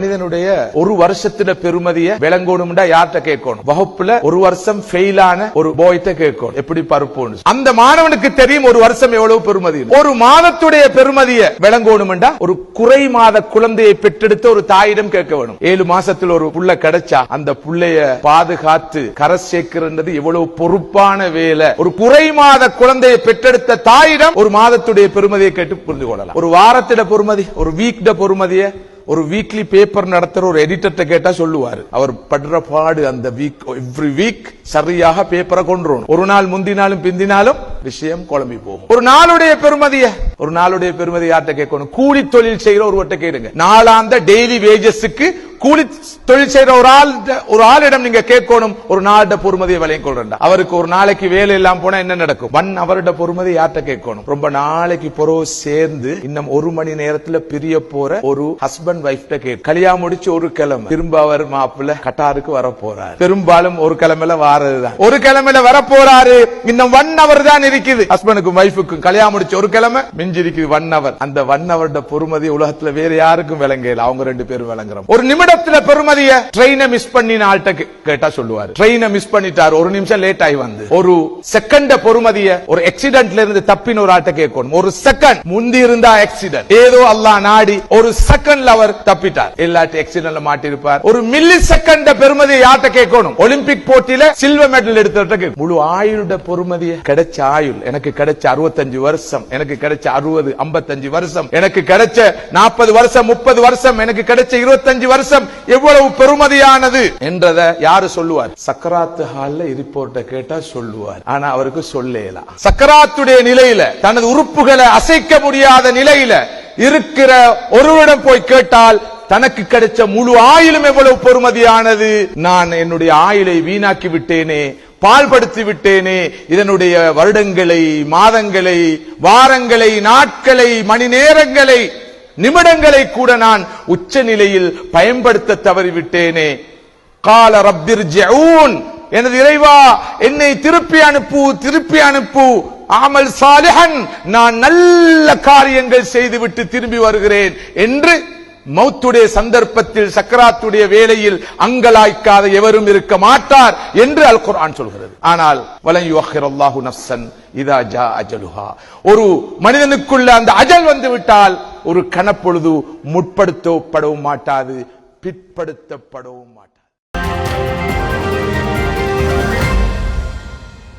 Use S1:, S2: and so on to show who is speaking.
S1: மனிதனுடைய ஒரு வருஷத்துல பெருமதிய விளங்கணும்டா யார்கிட்ட கேட்கணும்? வகுப்புல ஒரு வருஷம் ஃபெயில் ஆன ஒரு போய்ட்ட கேட்கணும். எப்படி பருப்போன்னு அந்த மாணவனுக்கு தெரியும் ஒரு வருஷம் எவ்வளவு பெருமதி ஒரு மாதத்துடைய பெருமதிய விளங்கணும்டா ஒரு குறை மாத குழந்தையை பெற்றெடுத்த ஒரு தாயிடம் கேட்க வேணும். ஏழு மாசத்துல ஒரு புள்ள கிடைச்சா அந்த புள்ளைய பாதுகாத்து கரை சேர்க்கிறது எவ்வளவு பொறுப்பான வேலை. ஒரு குறை மாத குழந்தையை பெற்றெடுத்த தாயிடம் ஒரு மாதத்துடைய பெருமதியை கேட்டு புரிந்து கொள்ளலாம். ஒரு வாரத்திட பொறுமதி ஒரு வீக்ட பெருமதியை ஒரு வீக்லி பேப்பர் நடத்துற ஒரு எடிட்டர்ட்ட கேட்டா சொல்லுவாரு. அவர் படுற பாடு அந்த வீக் எவ்ரி வீக் சரியாக பேப்பரை கொண்டு ஒரு நாள் முந்தினாலும் பிந்தினாலும் விஷயம் குழம்பி போகும். ஒரு நாளுடைய பெருமதிய ஒரு நாளுடைய பெருமதி யார்கிட்ட கேட்கணும்? கூலி தொழில் செய்யற ஒருவர்கிட்ட கேளுங்க. நாளாந்த டெய்லி வேஜஸுக்கு கூலி தொழில் செய்யற ஒரு ஆள் ஒரு ஆளிடம் நீங்க கேட்கணும் ஒரு நாளிட பொறுமதியை விலையும் கொள்றா அவருக்கு ஒரு நாளைக்கு வேலை இல்லாம போனா என்ன நடக்கும்? ஒன் அவரோட பொறுமதி யார்கிட்ட கேட்கணும்? ரொம்ப நாளைக்கு பொறவு சேர்ந்து இன்னும் ஒரு மணி நேரத்துல பிரிய போற ஒரு ஹஸ்பண்ட் ஒய்ஃப்ட கேட்க. கல்யாணம் முடிச்சு ஒரு கிழமை. திரும்ப அவர் மாப்பிள்ள கட்டாருக்கு வர போறாரு. பெரும்பாலும் ஒரு கிழமையில வாரதுதான். ஒரு கிழமையில வர போறாரு இன்னும் ஒன் அவர் தான் இருக்குது. ஹஸ்பண்டுக்கும் ஒய்ஃபுக்கும் கல்யாணம் முடிச்சு ஒரு கிழமை. மிஞ்சி இருக்குது ஒன் அவர் அந்த ஒன் அவரோட பொறுமதி உலகத்துல வேற யாருக்கும் விளங்கல அவங்க ரெண்டு பேரும் விளங்குறோம். ஒரு இடத்துல பெருமதிய? ட்ரெயினை மிஸ் பண்ணின ஆள்கிட்ட கேட்டா சொல்லுவாரு. ட்ரெயினை மிஸ் பண்ணிட்டாரு. ஒரு நிமிஷம் லேட் ஆகி வந்து. ஒரு செகண்ட பொறுமதிய ஒரு ஆக்சிடென்ட்ல இருந்து தப்பின ஒரு ஆள்கிட்ட கேட்கணும். ஒரு செகண்ட் முந்தி இருந்தா ஆக்சிடென்ட் ஏதோ அல்லா நாடி ஒரு செகண்ட்ல அவர் தப்பிட்டார். இல்லாட்டி ஆக்சிடென்ட்ல மாட்டிருப்பார் ஒரு மில்லி செகண்ட பெருமதி யார்கிட்ட கேட்கணும்? ஒலிம்பிக் போட்டியில சில்வர் மெடல் எடுத்த முழு ஆயுளோட பொறுமதிய கிடைச்ச ஆயுள். எனக்கு கிடைச்ச அறுபத்தஞ்சு வருஷம். எனக்கு கிடைச்ச அறுபது ஐம்பத்தஞ்சு வருஷம். எனக்கு கிடைச்ச நாற்பது வருஷம் முப்பது வருஷம். எனக்கு கிடைச்ச இருபத்தஞ்சு வருஷம். எவ்வளவு பெருமதியானது? என்றத யாரு சொல்லுவார்? சக்கராத்து ஹால்ல ரிப்போர்ட்ட கேட்டா சொல்லுவார். ஆனா அவருக்கு சொல்லலாம் சக்கராத்துடைய நிலையில தனது உறுப்புகளை அசைக்க முடியாத நிலையில இருக்கிற ஒருவரிடம் போய் கேட்டால் தனக்கு கிடைச்ச முழு ஆயுளும் எவ்வளவு பொறுமதியானது நான் என்னுடைய ஆயுளை வீணாக்கி விட்டேனே பால்படுத்தி விட்டேனே இதனுடைய வருடங்களை மாதங்களை வாரங்களை நாட்களை மணி நேரங்களை நிமிடங்களை கூட நான் உச்ச நிலையில் பயன்படுத்த தவறிவிட்டேனே. கால ரப்பிர் எனது இறைவா என்னை திருப்பி அனுப்பு திருப்பி அனுப்பு. ஆமல் சாலிஹன். நான் நல்ல காரியங்கள் செய்துவிட்டு திரும்பி வருகிறேன் என்று மௌத்துடைய சந்தர்ப்பத்தில் சக்கராத்துடைய வேலையில் அங்கலாய்க்காத எவரும் இருக்க மாட்டார் என்று அல் குர்ஆன் சொல்கிறது. ஆனால் வலன் யுஅஹிரல்லாஹு இதா ஜா அஜலுஹா. ஒரு மனிதனுக்குள்ள அந்த அஜல் வந்து விட்டால் ஒரு கனப்பொழுது முற்படுத்தப்படவும் மாட்டாது பிற்படுத்தப்படவும் மாட்டாது.